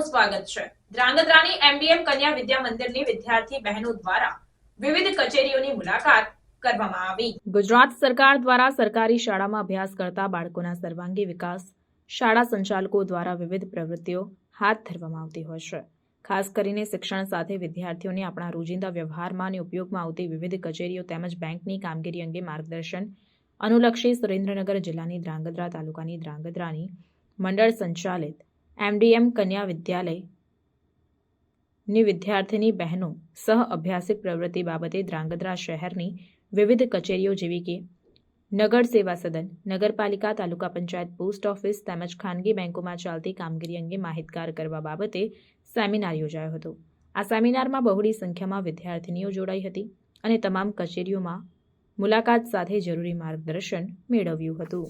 સ્વાગત છે. ધ્રાંગધ્રાની એમબીએમ કન્યા વિદ્યા મંદિરની વિદ્યાર્થી બહેનો દ્વારા વિવિધ કચેરીઓની મુલાકાત કરવામાં આવી. ગુજરાત સરકાર દ્વારા સરકારી શાળામાં અભ્યાસ કરતા બાળકોના સર્વાંગી વિકાસ શાળા સંચાલકો દ્વારા વિવિધ પ્રવૃત્તિઓ હાથ ધરવામાં આવતી હોય છે. ખાસ કરીને શિક્ષણ સાથે વિદ્યાર્થીઓને આપણા રોજિંદા વ્યવહારમાં અને ઉપયોગમાં આવતી વિવિધ કચેરીઓ તેમજ બેંકની કામગીરી અંગે માર્ગદર્શન અનુલક્ષી સુરેન્દ્રનગર જિલ્લાની ધ્રાંગધ્રા તાલુકાની ધ્રાંગધ્રાની મંડળ સંચાલિત એમડીએમ કન્યા વિદ્યાલય. ની વિદ્યાર્થીની બહેનો સહ અભ્યાસિક પ્રવૃત્તિ બાબતે ધ્રાંગધ્રા શહેરની વિવિધ કચેરીઓ જેવી કે નગર સેવા સદન, નગરપાલિકા, તાલુકા પંચાયત, પોસ્ટ ઓફિસ તેમજ ખાનગી બેંકોમાં ચાલતી કામગીરી અંગે માહિતગાર કરવા બાબતે સેમિનાર યોજાયો હતો. આ સેમિનારમાં બહોળી સંખ્યામાં વિદ્યાર્થીનીઓ જોડાઈ હતી અને તમામ કચેરીઓમાં મુલાકાત સાથે જરૂરી માર્ગદર્શન મેળવ્યું હતું.